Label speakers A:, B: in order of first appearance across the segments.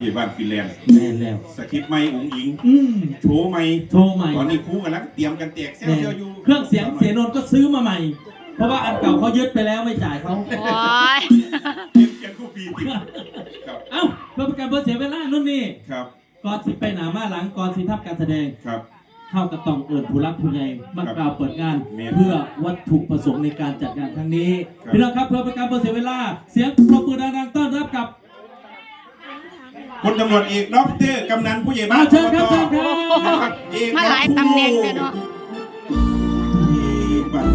A: ที่บ้านฟินแลนด์
B: แม่นแล้ว
A: สคริปต์ไม่อุ๋งอิง
B: อืม
A: โชว์ไม่
B: โทรใหม่
A: ตอนนี้ครูกำลังเตรียมกันแตกแซว
B: แม่น
A: เชียวอยู่
B: เครื่องเสียงเสียนนท์ก็ซื้อมาใหม่ เพราะว่าอันเก่าเขายึดไปแล้วไม่จ่ายเขา
C: โอ้ย
A: เตรียมกันคู่ปีติดครับ
B: เอ้าเพื่อเป็นการเพื่อเสียเวลานู่นนี่
A: ครับ
B: ก่อนสิไปหนามาหลังก่อนสิทับการแสดง
A: ครับ
B: เข้ากับต้องเอิญผู้รักผู้ใหญ่มากล่าวเปิดงาน
A: แม่น
B: เพื่อวัตถุประสงค์ในการจัดงานครั้งนี้
A: ครับ
B: พี่น้องครับเพื่อเป็นการเพื่อเสียเวลา เสียงปรบมือดังๆต้อนรับกับ
A: พลตำรวจเอกด็อกเตอร์กำนันผู้ใหญ่บ้า
B: อ้านวเชิญครับเชิญครับ
A: นะครับเอก
C: มาหลายตำแหน่งเลยเนาะ
A: เอกบัตร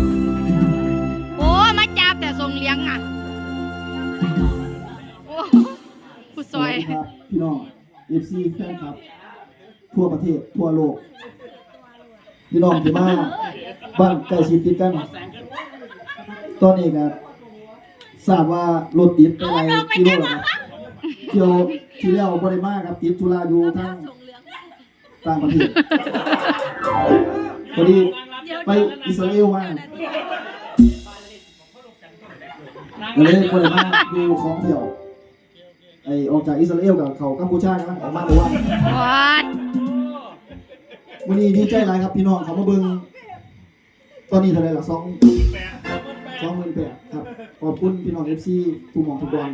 C: โอ้ยมาจับแต่ทรงเลี้ยงอะโอ้ผู้ซอย
D: สวัสดีครับพี่น้องเอฟซีแฟนครับ ทั่วประเทศทั่วโลก พี่น้องที่มาบ้านใกล้ชิดติดกัน ตอนนี้ก็ทราบว่ารถติดไปหลายกิโลแล้วครับเที่ยวที่แล้วบ่ได้มาครับติดธุระอยู่ทางต่างประเทศพอดีไปอิสราเอลมาก็เลยบ่ได้มาอยู่สองเที่ยวไอออกจากอิสราเอลกับเขากัมพูชากันออกมาเลยว่า
C: วัด
D: วันนี้ดีใจหลายครับพี่น้องเขามาเบิ่งตอนนี้เท่าไหร่ละสองสองหมื่นแปดครับขอบคุณพี่น้องเอฟซีทุกหมองทุกบอล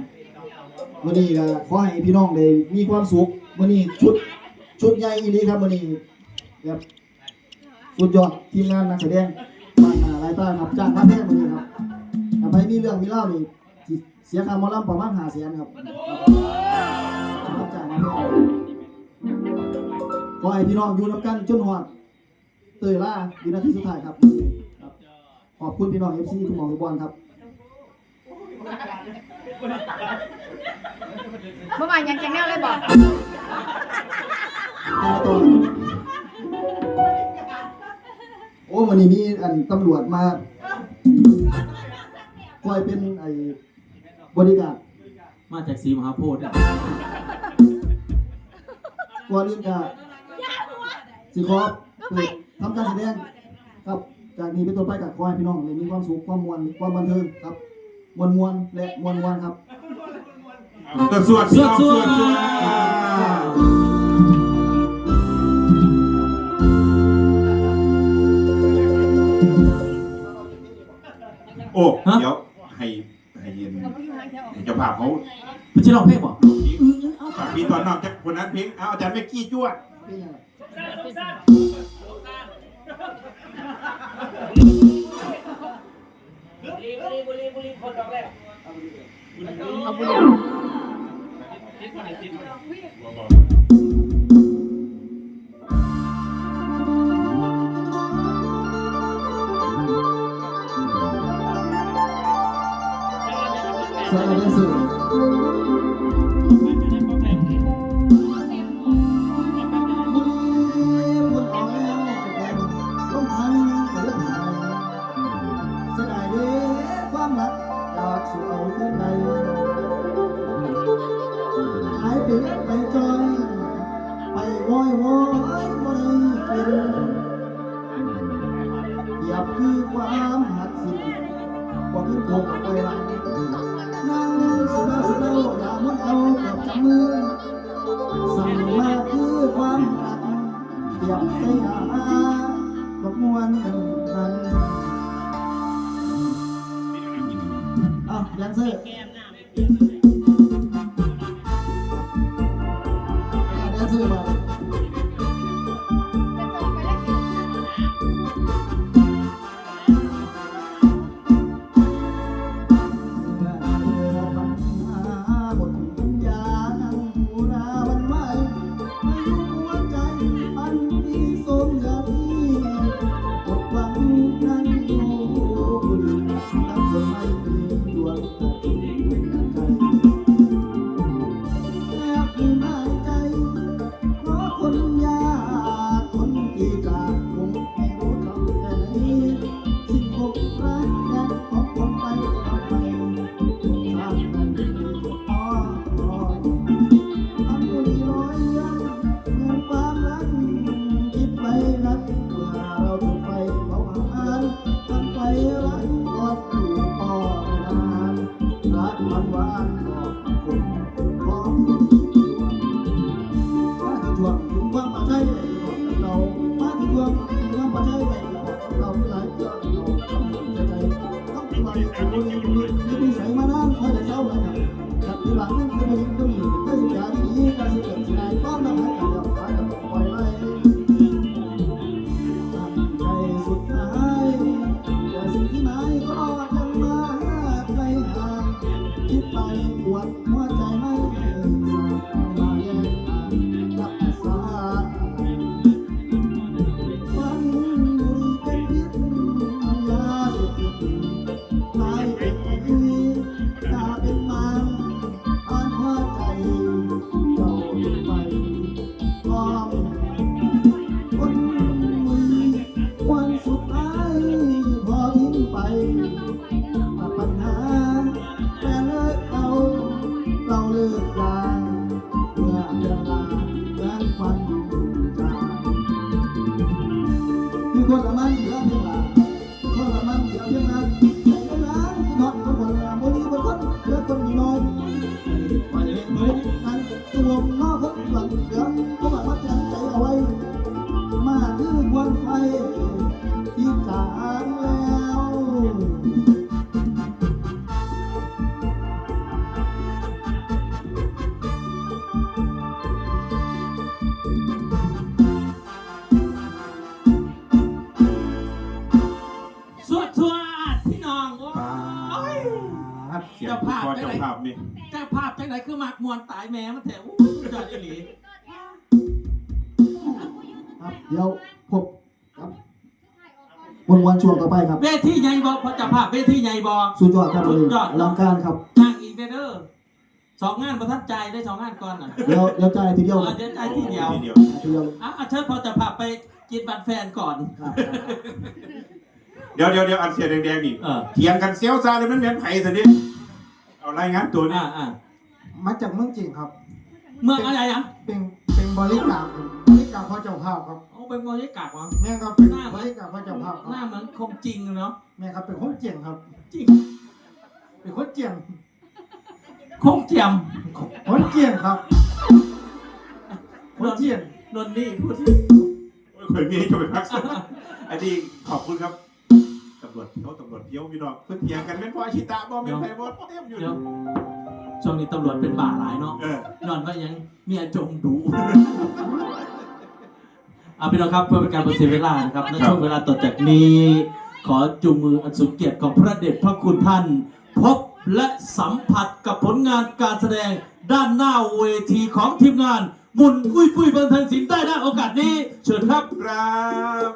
D: วันนี้ก็ขอให้พี่น้องได้มีความสุขวันนี้ชุดชุดใหญ่อีนี้ครับวันนี้แบบสุดยอดทีมงานนักแสดงบ้านนาลายใต้ครับจ้างมาแพงวันนี้ครับถ้าไปมีเรื่องมีเล่านี่เสียค่ามอลำประมาณห้าแสนครับครับจ้างมาแพงขอให้พี่น้องอยู่นำกันจนหอดเตยล่าวินาทีสุดท้ายครับครับ ขอบคุณพี่น้องเอฟซีทุกหมองทุกบอลครับ
C: เมื่อวานยังแจ้งแนวเลยบอก
D: ต่อต่อโอ้วันนี้มีอันตำรวจมาคอยเป็นไอ้บริการ
B: มาจากสีมหาโพธิ์อะ
D: ก่อนอื่นก็สิขอเปิดทำการแสดงครับ จากนี้เป็นต้นไปกับขอให้พี่น้องได้มีความสุขความมวลความบันเทิงครับ มวลมวลและมวลมวลครับ
A: ตัวสวดพี่น้องสวดสวดโอ้เดี๋ยวให้ให้เย็นให้เจ้าภาพเขา
B: พี่ชิลองเพลงบอก
A: ฝากพี่ตอนนอกจากคนนั้นเพลงเอาอาจารย์เมกกี้จวด
C: บุรีบุรี
D: บุรีบุรีคนดอกแรกเอาบุรีเอาบุรี เอาขึ้นไปหายไปเล็กไปจอย ไปวอยวอยบ่ได้กินอย่าคือความหักสิบอกคือโกงไปหลัง แดนเซอร์อะ ตายแม่
B: มันแถวจอดอีหลี
D: ครับเดี๋ยวพบครับวันวันช่วงต่อไปครับ
B: เวทีใหญ่บ่พอเจ้าภาพเวทีใหญ่บ่
D: สุดยอดครับเลยอลังการครับ
B: จ้างอีกเด้อเด้อสองงานประทับใจได้สองงานก่อนน่ะ
D: เดี๋ยวเดี๋ยวจ่ายทีเดียว
B: เออเดี๋ยวใจทีเดียว
A: ทีเดียว
D: ทีเดียว
B: อะอะเชิญพอเจะพาไปกินบัตรแฟนก่อน
D: ครับ
A: เดี๋ยวเดี๋ยวเดี๋ยวอันเสียแดงๆนี่
B: เออ
A: เถียงกันเซียวซาเลยมันเหมือนไผ่สินี่เอารายงานตัวนี่
B: อ่าอ่า
E: มาจากเมืองจีนครับ
B: เมืองอะไรอะ
E: เป็นเป็นบริการครับบริการพระเจ้าภาพครับ
B: โอ้เป็นมอยิกากวะ
E: แม่ครับเป็น
B: หน้า
E: บริการพระเจ้าภาพค
B: หน้า
E: รับ
B: เหมือนคงจริงเนาะ
E: แม่ครับเป็นคนเจียงครับ
B: จริง
E: เป็นคนเจียง
B: คงเจียม
E: คนเจียงครับคนเจียง
B: นนนี่พูด
A: โอ้ยเคยมีให้จบไปพักสักอันนี้ขอบคุณครับตำรวจเขาตำรวจเที่ยวพี่น้องเพิ่นเถียงกันเป็นพอชิตะบ่เป็นไผ่บ่เต็มอยู่
B: เดี๋ยว ช่วงนี้ตำรวจเป็นบ่าหลายเนาะ
A: เออ
B: นอนว่ายังเมียจมดูเอาพี่น้องครับเพื่อเป็นการประเสียเวลานะครับในช่วงเวลาต่อจากนี้ ขอจูงมืออันสูงเกียรติของพระเดชพระคุณท่าน พบและสัมผัสกับผลงานการแสดงด้านหน้าเวทีของทีมงาน มุนอุ้ยปุ้ยบันเทิงศิลป์ได้นะโอกาสนี้ เชิญครับ
A: ครับ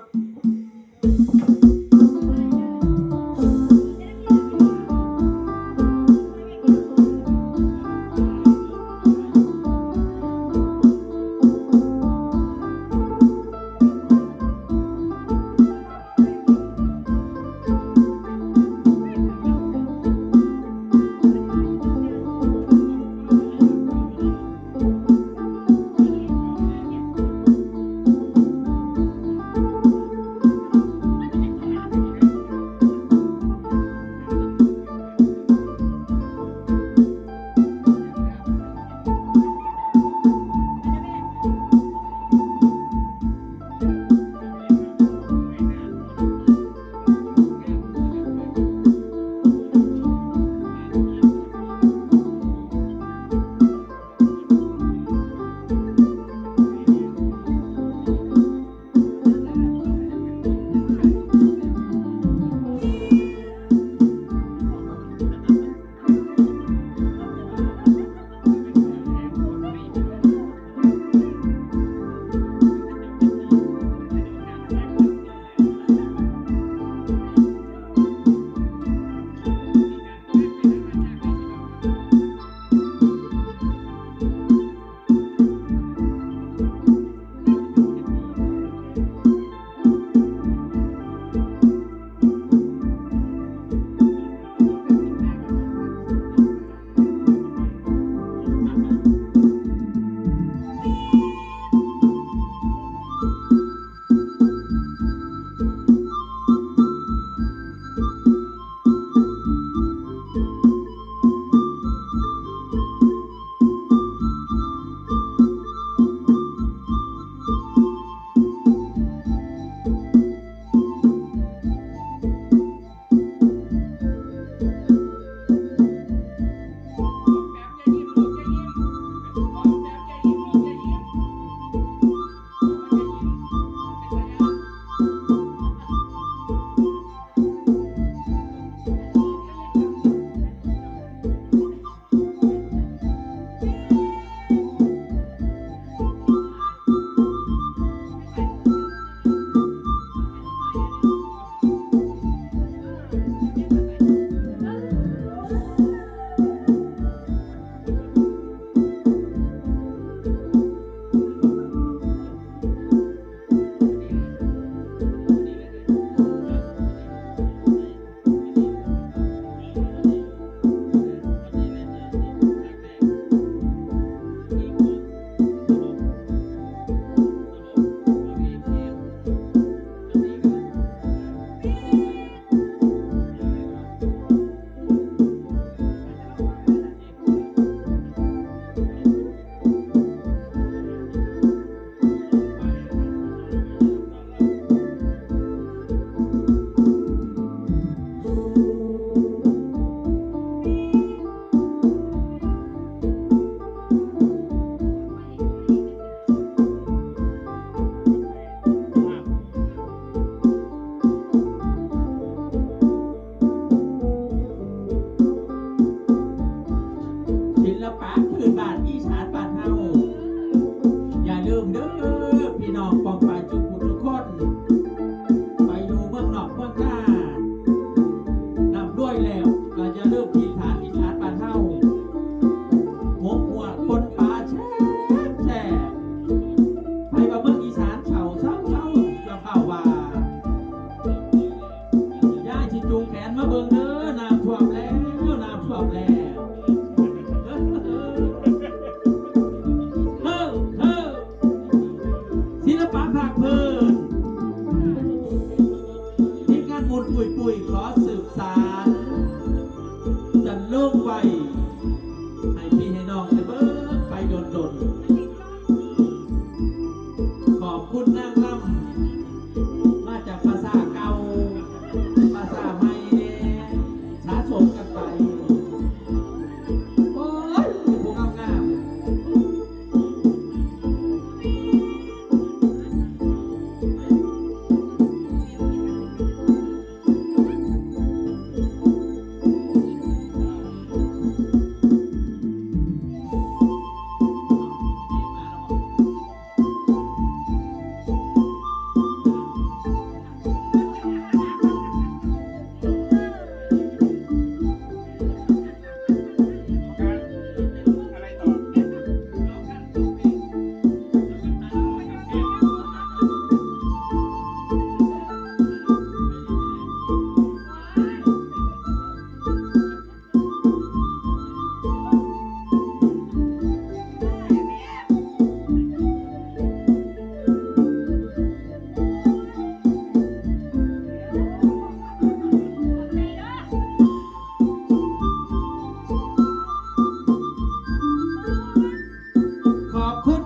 A: no, no.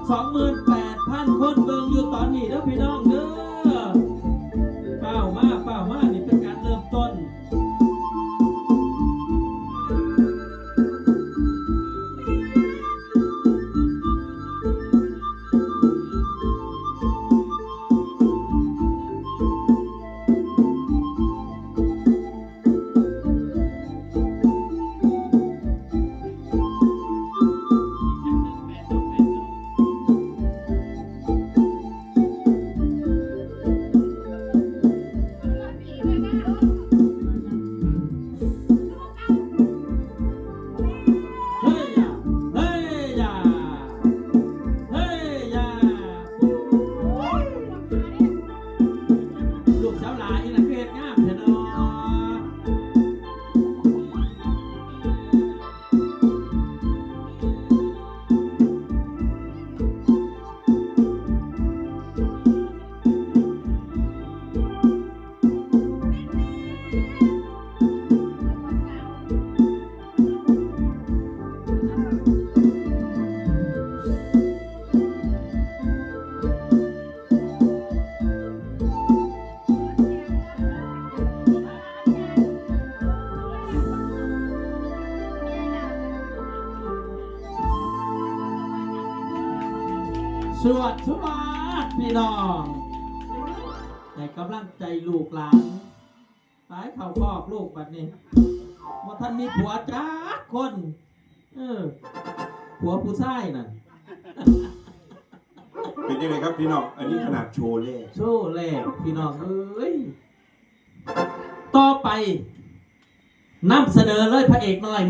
B: สองหมื่นแปดพันคนเบิ่งอยู่ตอนนี้แล้วพี่น้องเด้อ สวัสดีครับพี่น้องให้กำลังใจลูกหลานตายเข่าคอกลูกบัดนี้ว่าท่านมีผัวจ้าคน เออ ผัวผู้ชายน่ะ
A: เป็นยังไงครับพี่น้อง อันนี้ขนาดโชว์เล่
B: โซ่แรกพี่น้องเอ้ย ต่อไปนำเสนอเลยพระเอกน้อย